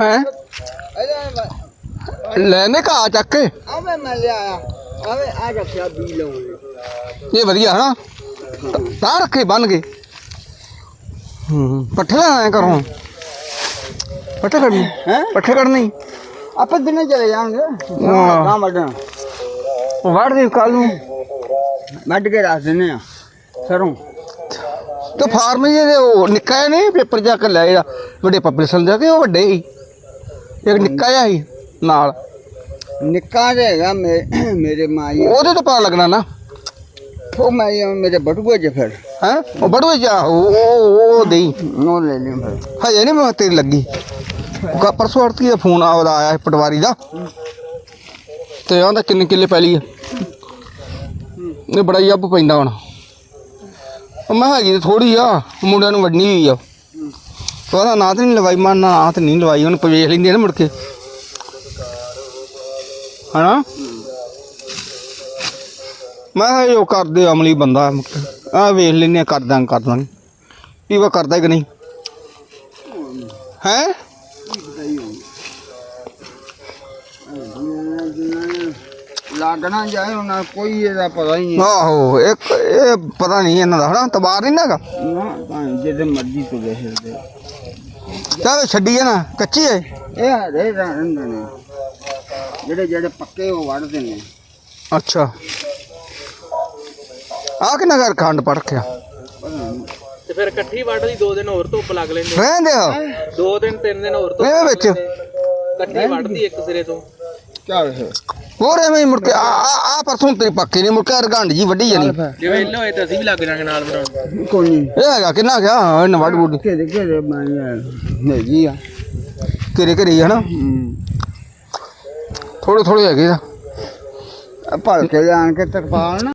ਹੈ? ਲੈਨੇ ਘਾ ਚੱਕ ਕੇ। ਆਵੇ ਮੈਂ ਲਿਆ ਆਵੇ ਆ ਰੱਖਿਆ ਬੀ ਲਾਉਣੇ ਇਹ ਵਧੀਆ ਹਨਾ? ਤਾਂ ਰੱਖੇ ਬੰਨ ਕੇ। ਹੂੰ ਪੱਠੇ ਲੈਣਾ ਕਰੋ। ਪੱਠੇ ਕੱਢਣੀ। ਹੈ? ਪੱਠੇ ਕੱਢਣੀ। ਆਪਾਂ ਦਿਨੇ ਚਲੇ ਜਾਵਾਂਗੇ। ਕੰਮ ਵੱਢਣਾ। ਉਹ ਵੜ ਦੇ ਕੱਲ ਨੂੰ। ਵੱਢ ਕੇ ਰੱਖ ਦਿੰਨੇ ਆ। ਸਰੋਂ। ਤੇ ਫਾਰਮ ਜਿਹੇ ਉਹ ਨਿੱਕਾ ਜਿਹਾ ਨਹੀਂ ਪੇਪਰ ਜਾ ਕੇ ਲੈ ਜਿਹੜਾ ਵੱਡੇ ਪਬਲਿਸ਼ਨ ਜਾ ਕੇ ਉਹ ਵੱਡੇ ਹੀ। ਇੱਕ ਨਿੱਕਾ ਜਿਹਾ ਸੀ ਨਾਲ। ਨਿੱਕਾ ਜਿਹਾ ਹੈਗਾ ਮੇ- ਮੇਰੇ ਮਾਂ ਜੀ ਉਹਦੇ ਤੋਂ ਪਤਾ ਲੱਗਣਾ ਨਾ। ਉਹ ਮੈਂ ਮੇਰੇ ਬਟੂਏ ਚ ਫਿਰ। ਹੈ? ਉਹ ਬੜੂਏ ਜਾ ਉਹ ਉਹ ਉਹ ਦੇਈ। ਉਹ ਲੈ ਲਿਓ ਫਿਰ। ਹਜੇ ਨਹੀਂ ਮੈਂ ਤੇਰੀ ਲੱਗੀ। ਕ- ਪਰਸੋਂ ਅੜਤੀ ਦਾ ਫੋਨ ਆਉਦਾ ਆਇਆ ਸੀ ਪਟਵਾਰੀ ਦਾ। ਤੇ ਆਂਦਾ ਕਿੰਨੇ ਕਿੱਲੇ ਪੈਲੀ ਆ। ਇਹ ਬੜਾ ਹੀ ਅੱਬ ਪੈਂਦਾ ਹੁਣ। ਉਹ ਮੈਂ ਹੈਗੀ ਥੋੜੀ ਆ ਮੁੰਡਿਆਂ ਨੂੰ ਵੱਢਣੀ ਹੋਈ ਆ। ਉਹਦਾ ਨਾਂ ਤੇ ਨਹੀਂ ਲਵਾਈ, ਮੈਂ ਨਾਂ ਤੇ ਨਹੀਂ ਲਵਾਈ, ਉਹਨੂੰ ਪਵੇਖ ਲੈਂਦੀ ਆ ਨਾ ਮੁੜ ਕੇ। ਹਨਾ? ਮੈਂ ਕਿਹਾ ਉਹ ਕਰਦੇ ਅਮਲੀ ਬੰਦਾ। ਆ ਵੇਖ ਲੈਨੇ ਆ, ਕਰਦਾਂ ਦਾਂ ਕਰ ਕਰਦਾ ਕਿ ਨਹੀਂ? ਹੈ? ਲੱਗਣਾ ਜਾਏ ਉਹਨਾਂ ਕੋਈ ਇਹਦਾ ਪਤਾ ਹੀ ਨਹੀਂ। ਆਹੋ ਇੱਕ ਇਹ ਪਤਾ ਨਹੀਂ ਇਹਨਾਂ ਦਾ ਹਨਾ? ਤਬਾਰ ਨਹੀਂ ਨਾ ਹੈਗਾ? ਨਾ ਤਾਂ ਜਿਹਦੇ ਮਰਜ਼ੀ ਤੋਂ ਵੇਖਦੇ ਚੱਲ ਛੱਡੀਏ ਨਾ ਕੱਚੀ ਹੈ। ਇਹ ਹਰੇ ਰਹਿੰਦੇ ਨੇ। ਜਿਹੜੇ ਜਿਹੜੇ ਪੱਕੇ ਉਹ ਵੜਦੇ ਨੇ। ਅੱਛਾ। ਆ ਕਿੰਨਾ ਘਰ ਖੰਡ ਪੜ ਰੱਖਿਆ? ਪਤਾ ਨਹੀਂ। ਤੇ ਫਿਰ ਇਕੱਠੀ ਵੱਢ ਦੀ ਦੋ ਦਿਨ ਹੋਰ ਧੁੱਪ ਲੱਗ ਲੈਂਦੇ। ਰਹਿੰਦੇ ਆ? ਦੋ ਦਿਨ ਤਿੰਨ ਦਿਨ ਹੋਰ ਧੁੱਪ ਇਹਦੇ ਵਿੱਚ? ਇਕੱਠੀ ਵੱਢਦੀ ਇੱਕ ਸਿਰੇ ਤੋਂ। ਚੱਲ ਫਿਰ। ਹੋਰ ਐਵੇਂ ਹੀ ਮੁੜ ਕੇ ਆ ਆ- ਆ ਪਰਸੋਂ ਤੇਰੀ ਪੱਕੀ ਨਹੀਂ ਮੁੜ ਕੇ ਰਗੰਡ ਜੀ ਵੱਢੀ ਜਾਣੀ। ਜੇ ਵੇਲੇ ਹੋਏ ਤਾਂ ਅਸੀਂ ਵੀ ਲੱਗ ਜਾਾਂਗੇ ਨਾਲ ਬਣਾਉਣ। ਕੋਈ ਨਹੀਂ ਇਹ ਹੈਗਾ ਕਿੰਨਾ ਗਿਆ ਇਹਨੇ ਵੱਢ ਵੁੱਢ। ਕਿਹਦੇ ਕਿਹਦੇ ਮੈਂ ਹੈਗੀ ਆ। ਘਰੇ ਘਰੇ ਹੀ ਹਨਾ? ਥੋੜੇ ਥੋੜੇ ਹੈਗੇ ਆ। ਭਲ ਕੇ ਜਾਣ ਕੇ ਤਰਪਾਲ ਨਾ।